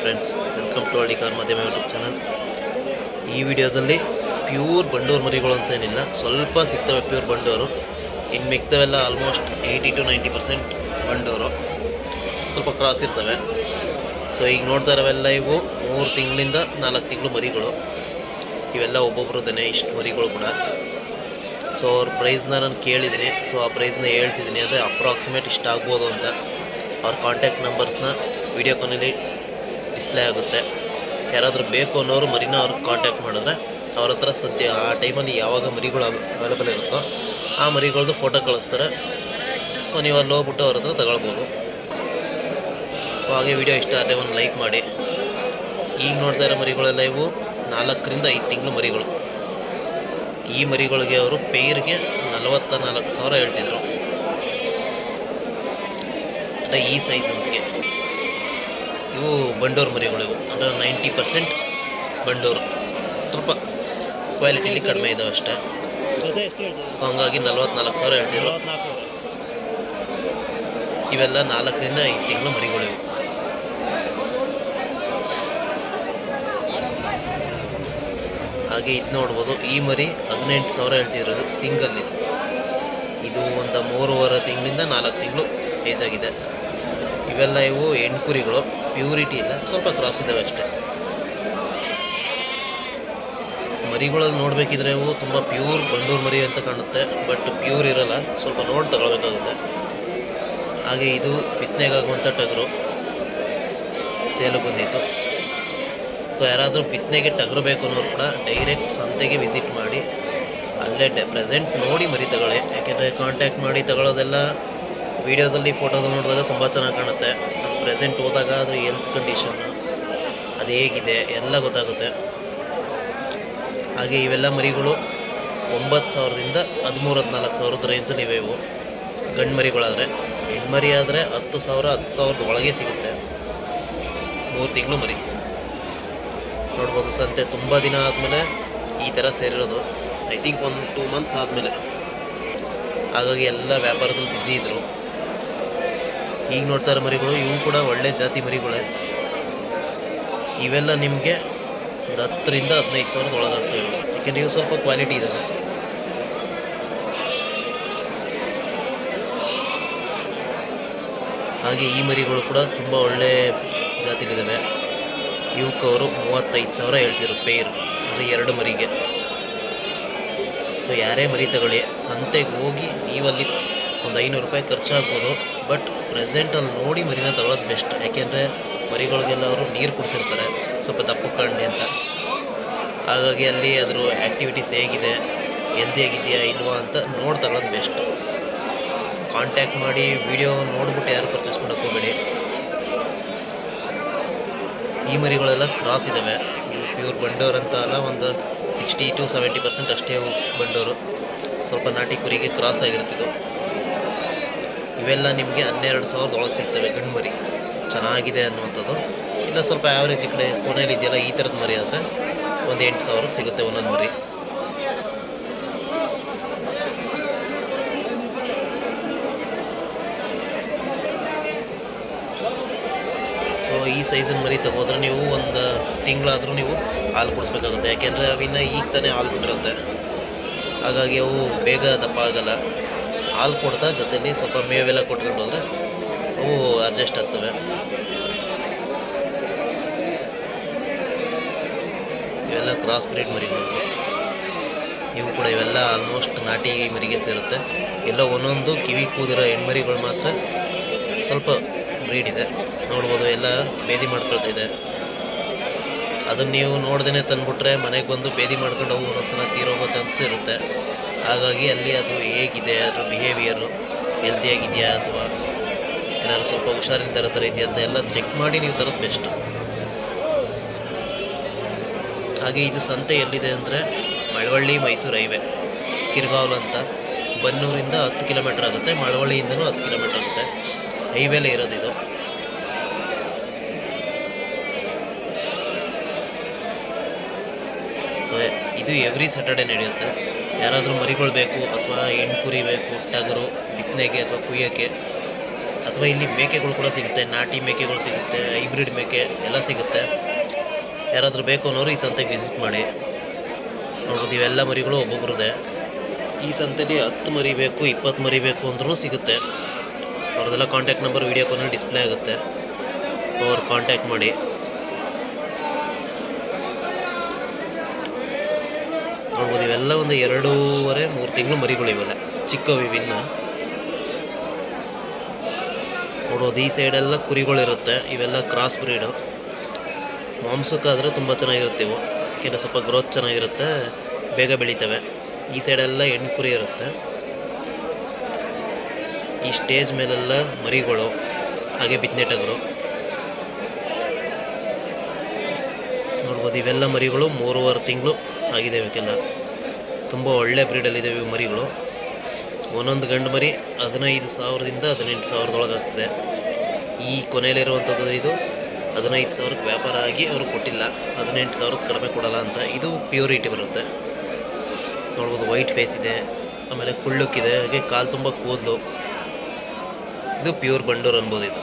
Friends welcome to ಹಳ್ಳಿ car ಮಾಧ್ಯಮ YouTube channel ಈ ವಿಡಿಯೋದಲ್ಲಿ ಪ್ಯೂರ್ ಬಂಡೂರು ಮರಿಗಳು ಅಂತ ಏನಿಲ್ಲ ಸ್ವಲ್ಪ ಸಿಗ್ತವೆ ಪ್ಯೂರ್ ಬಂಡೂರು. ಇನ್ನು ಮಿಗ್ತವೆಲ್ಲ almost eighty to ninety percent Bandur. ಸ್ವಲ್ಪ ಕ್ರಾಸ್ ಇರ್ತವೆ. ಸೊ ಈಗ ನೋಡ್ತಾ ಇರೋವೆಲ್ಲ ಇವು ಮೂರು ತಿಂಗಳಿಂದ ನಾಲ್ಕು ತಿಂಗಳು ಮರಿಗಳು. ಇವೆಲ್ಲ ಒಬ್ಬೊಬ್ರದೇ ಇಷ್ಟು ಮರಿಗಳು ಕೂಡ. ಸೊ ಅವ್ರ ಪ್ರೈಸ್ನ ನಾನು ಕೇಳಿದ್ದೀನಿ. ಸೊ ಆ ಪ್ರೈಸ್ನ ಹೇಳ್ತಿದ್ದೀನಿ. ಅಂದರೆ ಅಪ್ರಾಕ್ಸಿಮೇಟ್ ಇಷ್ಟ ಆಗ್ಬೋದು ಅಂತ. ಅವ್ರ ಕಾಂಟ್ಯಾಕ್ಟ್ ನಂಬರ್ಸ್ನ ವಿಡಿಯೋ ಕೊನೆಯಲ್ಲಿ ಡಿಸ್ಪ್ಲೇ ಆಗುತ್ತೆ. ಯಾರಾದರೂ ಬೇಕು ಅನ್ನೋರು ಮರಿನ ಅವ್ರಿಗೆ ಕಾಂಟ್ಯಾಕ್ಟ್ ಮಾಡಿದ್ರೆ ಅವ್ರ ಹತ್ರ ಸದ್ಯ ಆ ಟೈಮಲ್ಲಿ ಯಾವಾಗ ಮರಿಗಳು ಅವೈಲೇಬಲ್ ಇರುತ್ತೋ ಆ ಮರಿಗಳದ್ದು ಫೋಟೋ ಕಳಿಸ್ತಾರೆ. ಸೊ ನೀವು ಅಲ್ಲಿ ಹೋಗ್ಬಿಟ್ಟು ಅವ್ರ ಹತ್ರ ತಗೊಳ್ಬೋದು. ಸೊ ಹಾಗೆ ವಿಡಿಯೋ ಇಷ್ಟ ಆದರೆ ಒಂದು ಲೈಕ್ ಮಾಡಿ. ಈಗ ನೋಡ್ತಾ ಇರೋ ಮರಿಗಳೆಲ್ಲ ಇವು ನಾಲ್ಕರಿಂದ ಐದು ತಿಂಗಳು ಮರಿಗಳು. ಈ ಮರಿಗಳಿಗೆ ಅವರು ಪೇರ್ಗೆ ನಲವತ್ತ ನಾಲ್ಕು ಸಾವಿರ ಹೇಳ್ತಿದ್ರು. ಅಂದರೆ ಈ ಸೈಜ್ ಅಂತಿಗೆ ಇವು ಬಂಡೂರು ಮರಿಗಳು ಇವು. ಅಂದರೆ ನೈಂಟಿ ಪರ್ಸೆಂಟ್ ಬಂಡೂರು. ಸ್ವಲ್ಪ ಕ್ವಾಲಿಟಿಲಿ ಕಡಿಮೆ ಇದಾವೆ ಅಷ್ಟೇ. ಸೊ ಹಂಗಾಗಿ ನಲ್ವತ್ನಾಲ್ಕು ಸಾವಿರ ಹೇಳ್ತಿದ್ರು. ನಲವತ್ನಾಲ್ಕು. ಇವೆಲ್ಲ ನಾಲ್ಕರಿಂದ ಐದು ತಿಂಗಳು ಮರಿಗಳು ಇವು. ಹಾಗೆ ಇದು ನೋಡ್ಬೋದು ಈ ಮರಿ ಹದಿನೆಂಟು ಸಾವಿರ ಹೇಳ್ತಿರೋದು ಸಿಂಗಲ್ ಇದು. ಇದು ಒಂದು ಮೂರುವರೆ ತಿಂಗಳಿಂದ ನಾಲ್ಕು ತಿಂಗಳು ಏಜಾಗಿದೆ ಇವೆಲ್ಲ ಇವು ಹೆಣ್ಕುರಿಗಳು. ಪ್ಯೂರಿಟಿ ಇಲ್ಲ, ಸ್ವಲ್ಪ ಕ್ರಾಸ್ ಇದ್ದಾವೆ ಅಷ್ಟೇ. ಮರಿಗಳಲ್ಲಿ ನೋಡಬೇಕಿದ್ರೆ ಅವು ತುಂಬ ಪ್ಯೂರ್ ಬಂಡೂರು ಮರಿ ಅಂತ ಕಾಣುತ್ತೆ ಬಟ್ ಪ್ಯೂರ್ ಇರಲ್ಲ, ಸ್ವಲ್ಪ ನೋಡಿ ತಗೊಳ್ಬೇಕಾಗುತ್ತೆ. ಹಾಗೆ ಇದು ಬಿತ್ತನೆಗಾಗುವಂಥ ಟಗರು, ಸೇಲು ಬಂದಿತ್ತು. ಸೊ ಯಾರಾದರೂ ಬಿತ್ತನೆಗೆ ಟಗರು ಬೇಕು ಅನ್ನೋರು ಕೂಡ ಡೈರೆಕ್ಟ್ ಸಂತೆಗೆ ವಿಸಿಟ್ ಮಾಡಿ, ಅಲ್ಲೇ ಪ್ರೆಸೆಂಟ್ ನೋಡಿ ಮರಿ ತಗೊಳ್ಳಿ. ಯಾಕೆಂದರೆ ಕಾಂಟ್ಯಾಕ್ಟ್ ಮಾಡಿ ತಗೊಳ್ಳೋದೆಲ್ಲ ವೀಡಿಯೋದಲ್ಲಿ ಫೋಟೋದಲ್ಲಿ ನೋಡಿದಾಗ ತುಂಬ ಚೆನ್ನಾಗಿ ಕಾಣುತ್ತೆ. ಪ್ರೆಸೆಂಟ್ ಹೋದಾಗ ಅದ್ರ ಹೆಲ್ತ್ ಕಂಡೀಷನ್ನು ಅದು ಹೇಗಿದೆ ಎಲ್ಲ ಗೊತ್ತಾಗುತ್ತೆ. ಹಾಗೆ ಇವೆಲ್ಲ ಮರಿಗಳು ಒಂಬತ್ತು ಸಾವಿರದಿಂದ ಹದಿಮೂರು ಹದಿನಾಲ್ಕು ಸಾವಿರದ ರೇಂಜಲ್ಲಿ ಇವೆ ಇವು. ಗಂಡು ಮರಿಗಳಾದರೆ ಹೆಣ್ಮರಿ ಆದರೆ ಹತ್ತು ಸಾವಿರ, ಹತ್ತು ಸಾವಿರದ ಒಳಗೆ ಸಿಗುತ್ತೆ. ಮೂರು ತಿಂಗಳು ಮರಿ. ನೋಡ್ಬೋದು ಸಂತೆ, ತುಂಬ ದಿನ ಆದಮೇಲೆ ಈ ಥರ ಸೇರಿರೋದು. ಐ ಥಿಂಕ್ ಒಂದು ಟೂ ಮಂತ್ಸ್ ಆದಮೇಲೆ. ಹಾಗಾಗಿ ಎಲ್ಲ ವ್ಯಾಪಾರದಲ್ಲಿ ಬ್ಯುಸಿ ಇದ್ದರು ಈಗ ನೋಡ್ತಾ ಇರೋ ಮರಿಗಳು, ಇವು ಕೂಡ ಒಳ್ಳೆ ಜಾತಿ ಮರಿಗಳೇ. ಇವೆಲ್ಲ ನಿಮಗೆ ಒಂದು ಹತ್ತರಿಂದ ಹದಿನೈದು ಸಾವಿರದ ಒಳಗಾಗ್ತವೆ. ಯಾಕೆಂದರೆ ಇವು ಸ್ವಲ್ಪ ಕ್ವಾಲಿಟಿ ಇದ್ದಾವೆ ಹಾಗೆ ಈ ಮರಿಗಳು ಕೂಡ ತುಂಬ ಒಳ್ಳೆ ಜಾತಿಲಿದ್ದಾವೆ ಇವಕ್ಕೆ ಅವರು ಮೂವತ್ತೈದು ಸಾವಿರ ಹೇಳ್ತಿರು ಪೇರ್ ಅಂದರೆ ಎರಡು ಮರಿಗೆ. ಸೊ ಯಾರೇ ಮರಿ ತಗೊಳ್ಳಿ, ಸಂತೆಗೆ ಹೋಗಿ ನೀವಲ್ಲಿ ಒಂದು ಐನೂರು ರೂಪಾಯಿ ಖರ್ಚಾಗ್ಬೋದು ಬಟ್ ಪ್ರೆಸೆಂಟಲ್ಲಿ ನೋಡಿ ಮರಿನ ತಗೊಳ್ಳೋದು ಬೆಸ್ಟ್ ಯಾಕೆಂದರೆ ಮರಿಗಳಿಗೆಲ್ಲ ಅವರು ನೀರು ಕುಡಿಸಿರ್ತಾರೆ. ಸ್ವಲ್ಪ ದಪ್ಪ ಕಣ್ಣೆ ಅಂತ. ಹಾಗಾಗಿ ಅಲ್ಲಿ ಅದ್ರ ಆ್ಯಕ್ಟಿವಿಟೀಸ್ ಹೇಗಿದೆ ಹೆಲ್ದಿಯಾಗಿದೆಯಾ ಇಲ್ವಾ ಅಂತ ನೋಡಿ ತಗೊಳ್ಳೋದು ಬೆಸ್ಟ್ ಕಾಂಟ್ಯಾಕ್ಟ್ ಮಾಡಿ ವಿಡಿಯೋ ನೋಡ್ಬಿಟ್ಟು ಯಾರು ಪರ್ಚೇಸ್ ಮಾಡೋಕ್ಕೆ ಹೋಗಬೇಡಿ ಈ ಮರಿಗಳೆಲ್ಲ ಕ್ರಾಸ್ ಇದ್ದಾವೆ ಪ್ಯೂರ್ ಬಂಡೋರ್ ಅಂತ ಅಲ್ಲ, ಒಂದು ಸಿಕ್ಸ್ಟಿ ಟು ಸೆವೆಂಟಿ ಪರ್ಸೆಂಟ್ ಅಷ್ಟೇ ಬಂಡೋರು. ಸ್ವಲ್ಪ ನಾಟಿ ಕುರಿಗೆ ಕ್ರಾಸ್ ಆಗಿರ್ತಿದ್ದು. ಇವೆಲ್ಲ ನಿಮಗೆ ಹನ್ನೆರಡು ಸಾವಿರದ ಒಳಗೆ ಸಿಗ್ತವೆ, ಗಂಡು ಮರಿ. ಚೆನ್ನಾಗಿದೆ ಅನ್ನುವಂಥದ್ದು. ಇಲ್ಲ, ಸ್ವಲ್ಪ ಆ್ಯಾವ್ರೇಜ್ ಈ ಕಡೆ ಕೊನೆಯಲ್ಲಿ ಇದೆಯಲ್ಲ, ಈ ಥರದ ಮರಿ ಆದರೆ ಒಂದು ಎಂಟು ಸಾವಿರಕ್ಕೆ ಸಿಗುತ್ತೆ ಒಂದೊಂದು ಮರಿ. ಸೊ ಈ ಸೈಜಿನ ಮರಿ ತಗೋದ್ರೆ ನೀವು ಒಂದು ತಿಂಗಳಾದರೂ ನೀವು ಹಾಲು ಕುಡಿಸ್ಬೇಕಾಗುತ್ತೆ. ಯಾಕೆಂದರೆ ಅವಿನ್ನ ಈಗ ತಾನೇ ಹಾಲು ಬಿಟ್ಟಿರುತ್ತೆ. ಹಾಗಾಗಿ ಅವು ಬೇಗ ದಪ್ಪ ಆಗಲ್ಲ. ಹಾಲು ಕೊಡ್ತಾ ಜೊತೆಲಿ ಸ್ವಲ್ಪ ಮೇವೆಲ್ಲ ಕೊಟ್ಕೊಂಡು ಹೋದರೆ ಅವು ಅಡ್ಜಸ್ಟ್ ಆಗ್ತವೆ. ಇವೆಲ್ಲ ಕ್ರಾಸ್ ಬ್ರೀಡ್ ಮರಿಗಳು. ಇವು. ಕೂಡ ಇವೆಲ್ಲ ಆಲ್ಮೋಸ್ಟ್ ನಾಟಿ ಮರಿಗೆ ಸೇರುತ್ತೆ. ಎಲ್ಲ ಒಂದೊಂದು ಕಿವಿ ಕೂದಿರೋ ಹೆಣ್ಮರಿಗಳು ಮಾತ್ರ ಸ್ವಲ್ಪ ಬ್ರೀಡ್ ಇದೆ. ನೋಡ್ಬೋದು, ಎಲ್ಲ ಬೇದಿ ಮಾಡ್ಕೊಳ್ತಾ ಇದೆ. ಅದನ್ನು ನೀವು ನೋಡ್ದೇ ತಂದುಬಿಟ್ರೆ ಮನೆಗೆ ಬಂದು ಬೇದಿ ಮಾಡ್ಕೊಂಡು ಅವು ಒಂದೊಂದ್ಸಲ ತೀರೋಗೋ ಚಾನ್ಸ್ ಇರುತ್ತೆ. ಹಾಗಾಗಿ ಅಲ್ಲಿ ಅದು ಹೇಗಿದೆ, ಅದರ ಬಿಹೇವಿಯರು ಹೆಲ್ದಿಯಾಗಿದೆಯಾ ಅಥವಾ ಏನಾದರೂ ಸ್ವಲ್ಪ ಹುಷಾರಿಲ್ದಿರೋ ಥರ ಇದೆಯಾ ಅಂತ ಎಲ್ಲ ಚೆಕ್ ಮಾಡಿ ನೀವು ತರೋದು ಬೆಸ್ಟ್ ಹಾಗೆ ಇದು ಸಂತೆ ಎಲ್ಲಿದೆ ಅಂದರೆ ಮಳವಳ್ಳಿ ಮೈಸೂರು ಹೈವೇ, ಕಿರ್ಗಾವ್ಲು ಅಂತ. ಬನ್ನೂರಿಂದ ಹತ್ತು ಕಿಲೋಮೀಟ್ರ್ ಆಗುತ್ತೆ, ಮಳವಳ್ಳಿಯಿಂದನೂ ಹತ್ತು ಕಿಲೋಮೀಟ್ರ್ ಆಗುತ್ತೆ. ಹೈವೇಲೇ ಇರೋದು ಇದು. ಸೊ ಇದು ಎವ್ರಿ ಸ್ಯಾಟರ್ಡೇ ನಡೆಯುತ್ತೆ. ಯಾರಾದರೂ ಮರಿಗಳು ಬೇಕು ಅಥವಾ ಹೆಣ್ಣು ಕುರಿ ಬೇಕು, ಟಗರು ಬಿತ್ತನೆಗೆ ಅಥವಾ ಕುಯ್ಯೋಕ್ಕೆ, ಅಥವಾ ಇಲ್ಲಿ ಮೇಕೆಗಳು ಕೂಡ ಸಿಗುತ್ತೆ. ನಾಟಿ ಮೇಕೆಗಳು ಸಿಗುತ್ತೆ, ಹೈಬ್ರಿಡ್ ಮೇಕೆ ಎಲ್ಲ ಸಿಗುತ್ತೆ. ಯಾರಾದರೂ ಬೇಕು ಅನ್ನೋರು ಈ ಸಂತೆಗೆ ವಿಸಿಟ್ ಮಾಡಿ. ನೋಡ್ಬೋದು ಇವೆಲ್ಲ ಮರಿಗಳು ಒಬ್ಬೊಬ್ರದೇ ಈ ಸಂತೆಲಿ ಹತ್ತು ಮರಿ ಬೇಕು, ಇಪ್ಪತ್ತು ಮರಿ ಬೇಕು ಅಂದ್ರೂ ಸಿಗುತ್ತೆ. ಅವ್ರದ್ದೆಲ್ಲ ಕಾಂಟ್ಯಾಕ್ಟ್ ನಂಬರ್ ವೀಡಿಯೋ ಕಾಲಲ್ಲಿ ಡಿಸ್ಪ್ಲೇ ಆಗುತ್ತೆ. ಸೊ ಅವ್ರು ಕಾಂಟ್ಯಾಕ್ಟ್ ಮಾಡಿ. ನೋಡ್ಬೋದು, ಇವೆಲ್ಲ ಒಂದು ಎರಡೂವರೆ, ಮೂರು ತಿಂಗಳು ಮರಿಗಳು ಇವೆಲ್ಲ. ಚಿಕ್ಕವು ಇವಿನ್ನ ನೋಡೋದು ಈ ಸೈಡೆಲ್ಲ ಕುರಿಗಳಿರುತ್ತೆ, ಇವೆಲ್ಲ ಕ್ರಾಸ್ ಬ್ರೀಡು ಮಾಂಸಕ್ಕಾದರೆ ತುಂಬ ಚೆನ್ನಾಗಿರುತ್ತೆ ಇವು. ಯಾಕೆಂದರೆ ಸ್ವಲ್ಪ ಗ್ರೋತ್ ಚೆನ್ನಾಗಿರುತ್ತೆ, ಬೇಗ ಬೆಳೀತವೆ. ಈ ಸೈಡೆಲ್ಲ ಹೆಣ್ಣು ಕುರಿ ಇರುತ್ತೆ. ಈ ಸ್ಟೇಜ್ ಮೇಲೆಲ್ಲ ಮರಿಗಳು, ಹಾಗೆ ಬಿತ್ತನೆ ಟಗರು ನೋಡ್ಬೋದು, ಇವೆಲ್ಲ ಮರಿಗಳು ಮೂರುವರೆ ತಿಂಗಳು ಆಗಿದೆ ಇವಕ್ಕೆಲ್ಲ. ತುಂಬ ಒಳ್ಳೆ ಬ್ರೀಡಲ್ಲಿದ್ದಾವೆ ಇವು ಮರಿಗಳು. ಒಂದೊಂದು ಗಂಡು ಮರಿ ಹದಿನೈದು ಸಾವಿರದಿಂದ ಹದಿನೆಂಟು ಸಾವಿರದೊಳಗೆ ಆಗ್ತದೆ. ಈ ಕೊನೆಯಲ್ಲಿರುವಂಥದ್ದು ಇದು ಹದಿನೈದು ಸಾವಿರಕ್ಕೆ ವ್ಯಾಪಾರ ಆಗಿ ಅವರು ಕೊಟ್ಟಿಲ್ಲ. ಹದಿನೆಂಟು ಸಾವಿರದ ಕಡಿಮೆ ಕೊಡಲ್ಲ ಅಂತ ಇದು ಪ್ಯೂರಿಟಿ ಬರುತ್ತೆ. ನೋಡ್ಬೋದು ವೈಟ್ ಫೇಸ್ ಇದೆ, ಆಮೇಲೆ ಕುಳ್ಳುಕ್ಕಿದೆ ಹಾಗೆ ಕಾಲು ತುಂಬ ಕೂದಲು. ಇದು ಪ್ಯೂರ್ ಬಂಡೂರ್ ಅನ್ಬೋದು ಇದು.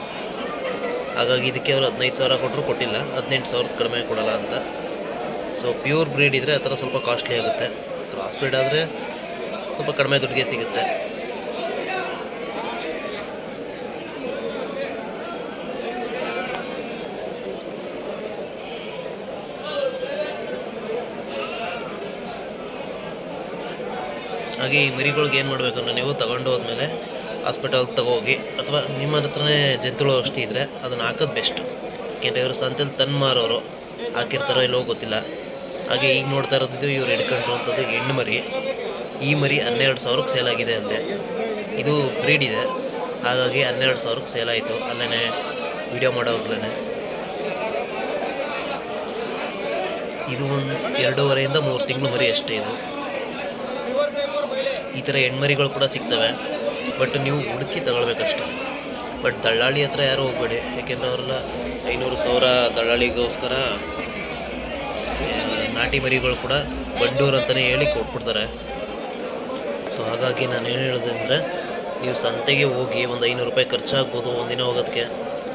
ಹಾಗಾಗಿ ಇದಕ್ಕೆ ಅವರು ಹದಿನೈದು ಸಾವಿರ ಕೊಟ್ಟರು ಕೊಟ್ಟಿಲ್ಲ, ಹದಿನೆಂಟು ಸಾವಿರದ ಕಡಿಮೆ ಕೊಡಲ್ಲ ಅಂತ. ಸೊ ಪ್ಯೂರ್ ಬ್ರೀಡ್ ಇದ್ದರೆ ಆ ಥರ ಸ್ವಲ್ಪ ಕಾಸ್ಟ್ಲಿ ಆಗುತ್ತೆ. ಕ್ರಾಸ್ ಬ್ರೀಡ್ ಆದರೆ ಸ್ವಲ್ಪ ಕಡಿಮೆ ದುಡ್ಡಿಗೆ ಸಿಗುತ್ತೆ. ಹಾಗೆ ಈ ಮರಿಗಳ್ಗೆ ಏನು ಮಾಡಬೇಕಂದ್ರೆ ನೀವು ತಗೊಂಡು ಹೋದ್ಮೇಲೆ ಹಾಸ್ಪಿಟಲ್ಗೆ ತಗೋಗಿ, ಅಥವಾ ನಿಮ್ಮ ಹತ್ರನೇ ಜಂತುಳು ಔಷಧಿ ಇದ್ದರೆ ಅದನ್ನು ಹಾಕೋದು ಬೆಸ್ಟು ಯಾಕೆಂದರೆ ಇವರು ಸಂತೆಲಿ ತಂದು ಮಾರೋರು ಹಾಕಿರ್ತಾರೋ ಇಲ್ಲೋ ಗೊತ್ತಿಲ್ಲ. ಹಾಗೆ ಈಗ ನೋಡ್ತಾ ಇರೋದು ಇವ್ರು ಹಿಡ್ಕೊಂಡಿರುವಂಥದ್ದು ಹೆಣ್ಣು ಮರಿ. ಈ ಮರಿ ಹನ್ನೆರಡು ಸಾವಿರಕ್ಕೆ ಸೇಲ್ ಆಗಿದೆ ಅಲ್ಲೇ ಇದು ಬ್ರೀಡ್ ಇದೆ. ಹಾಗಾಗಿ ಹನ್ನೆರಡು ಸಾವಿರಕ್ಕೆ ಸೇಲ್ ಆಯಿತು. ಅಲ್ಲೇ ವಿಡಿಯೋ ಮಾಡೋವಾಗ್ಲೇ ಇದು ಒಂದು ಎರಡೂವರೆಯಿಂದ ಮೂರು ತಿಂಗಳು ಮರಿ ಅಷ್ಟೇ ಇದು. ಈ ಥರ ಹೆಣ್ಮರಿಗಳು ಕೂಡ ಸಿಗ್ತವೆ. ಬಟ್ ನೀವು ಹುಡುಕಿ ತಗೊಳ್ಬೇಕಷ್ಟೆ. ಬಟ್ ದಳ್ಳಾಳಿ ಹತ್ರ ಯಾರು ಹೋಗ್ಬೇಡಿ. ಯಾಕೆಂದ್ರೆ ಅವರೆಲ್ಲ ಐನೂರು ಸಾವಿರ ದಳ್ಳಾಳಿಗೋಸ್ಕರ ನಾಟಿ ಮರಿಗಳು ಕೂಡ ಬಂಡೂರು ಅಂತಲೇ ಹೇಳಿ ಕೊಟ್ಬಿಡ್ತಾರೆ. ಸೊ ಹಾಗಾಗಿ ನಾನು ಏನು ಹೇಳೋದಂದರೆ ನೀವು ಸಂತೆಗೆ ಹೋಗಿ ಒಂದು ಐನೂರು ರೂಪಾಯಿ ಖರ್ಚಾಗ್ಬೋದು ಒಂದಿನ ಹೋಗೋದಕ್ಕೆ.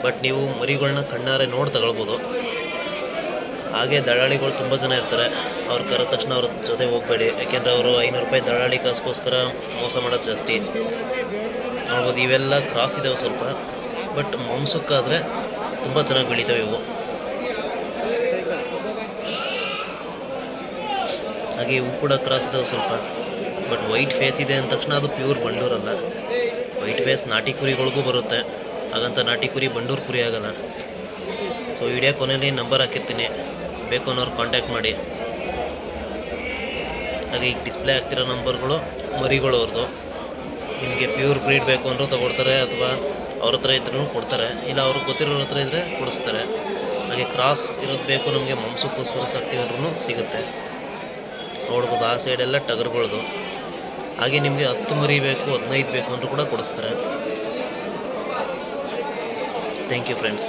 ಬಟ್ ನೀವು ಮರಿಗಳನ್ನ ಕಣ್ಣಾರೆ ನೋಡಿ ತಗೊಳ್ಬೋದು. ಹಾಗೆ ದಳ್ಳಾಳಿಗಳು ತುಂಬ ಜನ ಇರ್ತಾರೆ. ಅವ್ರು ಕರೆದ ತಕ್ಷಣ ಅವ್ರ ಜೊತೆ ಹೋಗಬೇಡಿ. ಯಾಕೆಂದರೆ ಅವರು ಐನೂರು ರೂಪಾಯಿ ದಳ್ಳಾಳಿ ಕಾಸ್ಗೋಸ್ಕರ ಮೋಸ ಮಾಡೋದು ಜಾಸ್ತಿ. ನೋಡ್ಬೋದು, ಇವೆಲ್ಲ ಕ್ರಾಸ್ ಇದ್ದಾವೆ ಸ್ವಲ್ಪ. ಬಟ್ ಮಾಂಸಕ್ಕಾದರೆ ತುಂಬ ಚೆನ್ನಾಗಿ ಬೆಳಿತಾವೆ ಇವು. ಹಾಗೆ ಇವು ಕೂಡ ಕ್ರಾಸ್ ಸ್ವಲ್ಪ. ಬಟ್ ವೈಟ್ ಫೇಸ್ ಇದೆ ಅಂದ ತಕ್ಷಣ ಅದು ಪ್ಯೂರ್ ಬಂಡೂರಲ್ಲ ವೈಟ್ ಫೇಸ್ ನಾಟಿ ಕುರಿಗಳಿಗೂ ಬರುತ್ತೆ. ಹಾಗಂತ ನಾಟಿ ಕುರಿ ಬಂಡೂರು ಕುರಿ ಆಗಲ್ಲ. ಸೊ ವಿಡಿಯೋ ಕೊನೆಯಲ್ಲಿ ನಂಬರ್ ಹಾಕಿರ್ತೀನಿ. ಬೇಕು ಅನ್ನೋರು ಕಾಂಟ್ಯಾಕ್ಟ್ ಮಾಡಿ. ಹಾಗೆ ಈಗ ಡಿಸ್ಪ್ಲೇ ಆಗ್ತಿರೋ ನಂಬರ್ಗಳು ಮರಿಗಳು ಅವ್ರದ್ದು ನಿಮಗೆ ಪ್ಯೂರ್ ಬ್ರೀಡ್ ಬೇಕು ಅಂದರೂ ತಗೊಡ್ತಾರೆ ಅಥವಾ ಅವ್ರ ಹತ್ರ ಇದ್ರೂ ಕೊಡ್ತಾರೆ. ಇಲ್ಲ ಅವ್ರಿಗೆ ಗೊತ್ತಿರೋರ ಹತ್ರ ಇದ್ದರೆ ಕೊಡಿಸ್ತಾರೆ. ಹಾಗೆ ಕ್ರಾಸ್ ಇರೋದು ಬೇಕು ನಮಗೆ, ಮಾಂಸಕ್ಕೋಸ್ಕರ ಸಾಕ್ತೀವಿ ಅಂದ್ರೂ ಸಿಗುತ್ತೆ. ನೋಡ್ಬೋದು. ಆ ಸೈಡೆಲ್ಲ ಟಗರುಗಳದು. ಹಾಗೆ ನಿಮಗೆ ಹತ್ತು ಮರಿ ಬೇಕು, ಹದಿನೈದು ಬೇಕು ಅಂತ ಕೂಡ ಕೊಡಿಸ್ತಾರೆ. Thank you friends